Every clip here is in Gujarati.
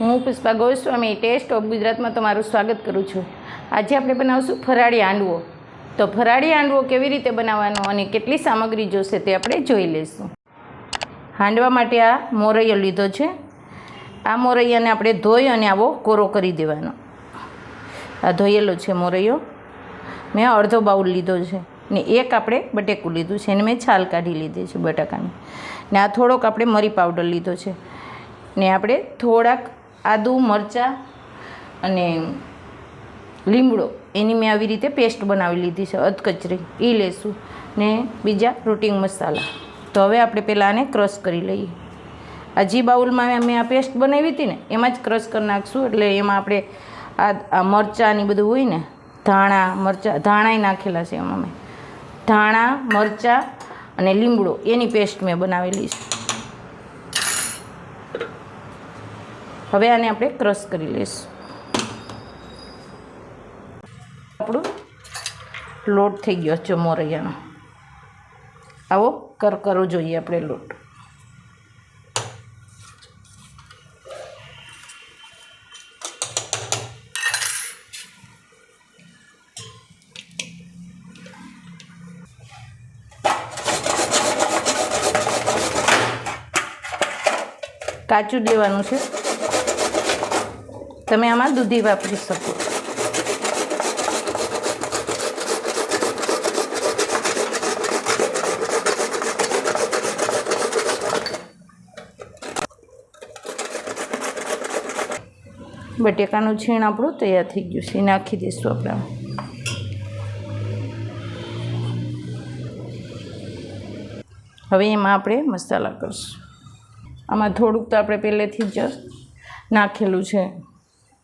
હું પુષ્પા ગોસ્વામી ટેસ્ટ ઓફ ગુજરાતમાં તમારું સ્વાગત કરું છું. આજે આપણે બનાવશું ફરાળી હાંડવો તો ફરાળી હાંડવો કેવી રીતે બનાવવાનો અને કેટલી સામગ્રી જોશે તે આપણે જોઈ લઈશું. હાંડવા માટે આ મોરૈયો લીધો છે. આ મોરૈયાને આપણે ધોઈ અને આવો કોરો કરી દેવાનો. આ ધોયેલો છે મોરૈયો. મેં અડધો બાઉલ લીધો છે ને એક આપણે બટેકું લીધું છે અને મેં છાલ કાઢી લીધી છે બટાકાની. ને આ થોડોક આપણે મરી પાવડર લીધો છે. ને આપણે થોડાક આદુ, મરચાં અને લીમડો એની મેં આવી રીતે પેસ્ટ બનાવી લીધી છે, અધકચરી. એ લેશું. ને બીજા રૂટિંગ મસાલા. તો હવે આપણે પહેલાં આને ક્રશ કરી લઈએ. આ જી બાઉલમાં મેં આ પેસ્ટ બનાવી હતી ને, એમાં જ ક્રશ કરી નાખશું. એટલે એમાં આપણે આ મરચાં ને બધું હોય ને, ધાણા, મરચાં ધાણાય નાખેલા છે એમાં મેં. ધાણા, મરચાં અને લીમડો એની પેસ્ટ મેં બનાવેલી છે. હવે આને આપણે ક્રશ કરી લઈશું. આપણું લોટ થઈ ગયો છે મોરૈયાનો. આવો કરકરો જોઈએ આપણે લોટ. કાચું દેવાનું છે. તમે આમાં દૂધી વાપરી શકો. બટેકાનું છીણ આપણું તૈયાર થઈ ગયું છે. નાખી દઈશું આપણે હવે એમાં આપણે મસાલા કરીશું. આમાં થોડુંક તો આપણે પહેલેથી જ નાખેલું છે.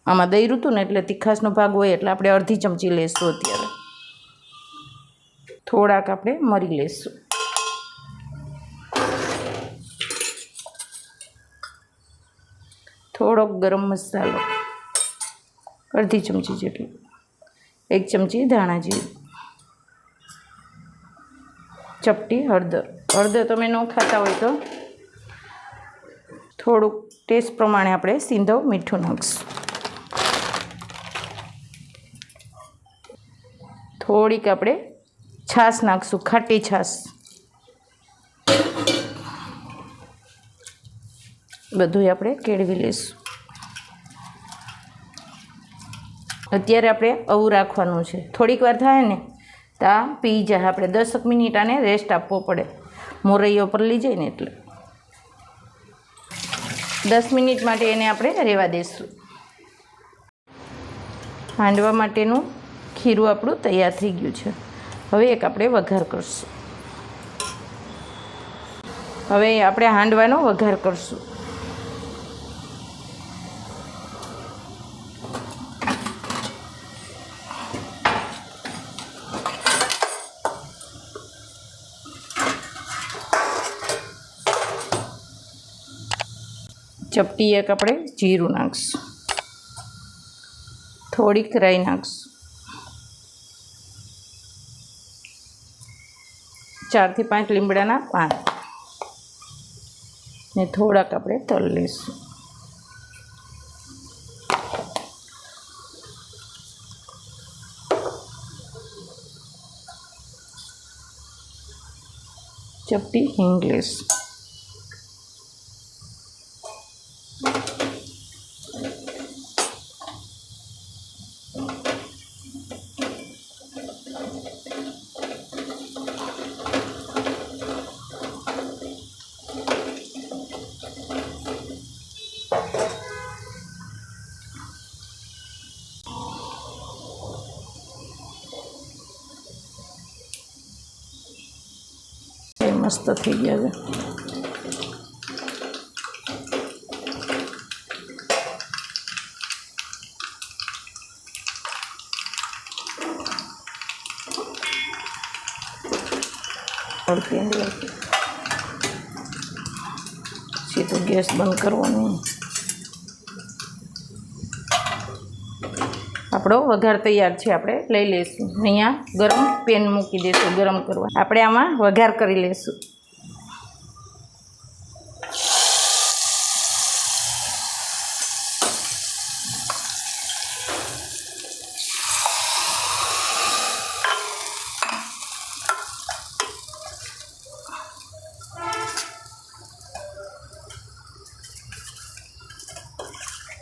આમાં દહીં હતું ને એટલે તીખાસનો ભાગ હોય એટલે આપણે અડધી ચમચી લેશું અત્યારે. થોડાક આપણે મરી લેશું. થોડોક ગરમ મસાલો. અડધી ચમચી જેટલું. એક ચમચી ધાણા જીરું. ચપટી હળદર. હળદર તમે ન ખાતા હોય તો થોડુંક ટેસ્ટ પ્રમાણે આપણે સિંધવ મીઠું નાખીશું. થોડીક આપણે છાશ નાખીશું, ખાટી છાશ. બધું આપણે કેળવી લઈશું. અત્યારે આપણે આવું રાખવાનું છે. થોડીક વાર થાય ને, તો પી જાય આપણે દસક મિનિટ આને રેસ્ટ આપવો પડે. મોરૈયો પર લઈ જાય ને એટલે. દસ મિનિટ માટે એને આપણે રહેવા દઈશું હાંડવા માટેનું ખીરું આપણું તૈયાર થઈ ગયું છે. હવે એક આપણે વઘાર કરશું. હવે આપણે હાંડવાનો વઘાર કરશું. ચપટી એક આપણે જીરું નાખશું. થોડીક રાઈ નાખશું. ચારથી પાંચ લીમડાના પાન. ને થોડાક આપણે તલ લઈશું. ચપટી હિંગ લઈશું. મસ્ત થઈ ગયા છે. અડધી અંદર. ગેસ બંધ કરવાનો. આપણો વઘાર તૈયાર છે આપણે, લઈ લઈશું. અહીંયા ગરમ પેન મૂકી દઈશું, ગરમ કરવા. આપણે આમાં વઘાર કરી લઈશું.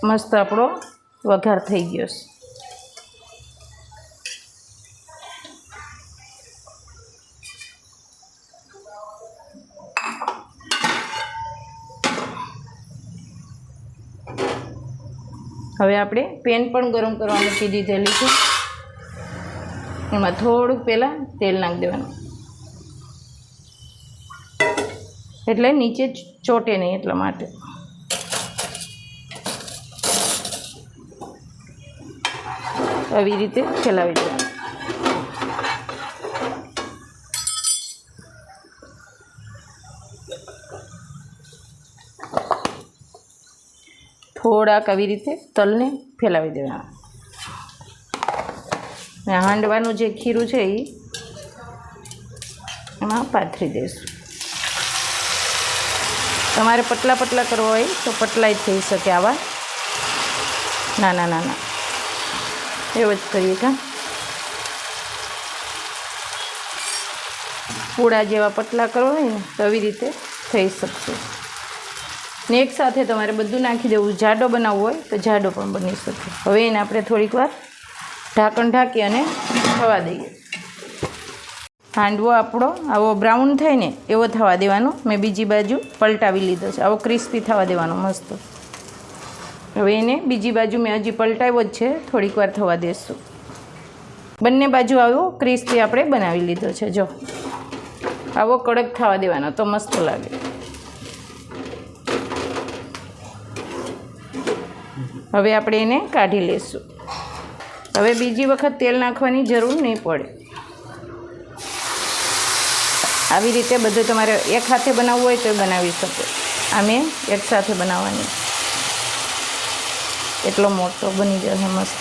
મસ્ત આપણો વઘાર થઈ ગયો છે. હવે આપણે પેન પણ ગરમ કરવા મૂકી દીધેલી છે. એમાં થોડુંક પહેલાં તેલ નાખી દેવાનું. એટલે નીચે ચોટે નહીં એટલા માટે. આવી રીતે ચલાવી દેવાનું. થોડાક આવી રીતે તલને ફેલાવી દેવાના. ને હાંડવાનું જે ખીરું છે એ એમાં પાથરી દઈશું. તમારે પતલા પતલા કરવા હોય તો પટલાય થઈ શકે આવા. નાના નાના એવું જ કરીએ કાં? પૂળા જેવા પતલા કરવા હોય ને તો આવી રીતે થઈ શકશે. ને એક સાથે તમારે બધું નાખી દેવું. જાડો બનાવવો હોય તો જાડો પણ બની શકે. હવે એને આપણે થોડીક વાર ઢાંકણ ઢાંકી અને થવા દઈએ. હાંડવો આપણો આવો બ્રાઉન થાય ને, એવો થવા દેવાનો. મેં બીજી બાજુ પલટાવી લીધો છે. આવો ક્રિસ્પી થવા દેવાનો, મસ્ત. હવે એને બીજી બાજુ મેં હજી પલટાવ્યો જ છે. થોડીક વાર થવા દેશું. બંને બાજુ આવો ક્રિસ્પી આપણે બનાવી લીધો છે. જો. આવો કડક થવા દેવાનો તો મસ્ત લાગે. હવે આપણે એને કાઢી લઈશું. હવે બીજી વખત તેલ નાખવાની જરૂર નહીં પડે. આવી રીતે બધું તમારે એક હાથે બનાવવું હોય તો બનાવી શકો. આ મેં એક સાથે બનાવવાની. એટલો મોટો બની જશે મસ્ત.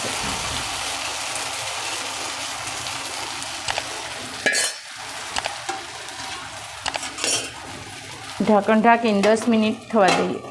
ઢાંકણ ઢાંકીને દસ મિનિટ થવા દઈએ.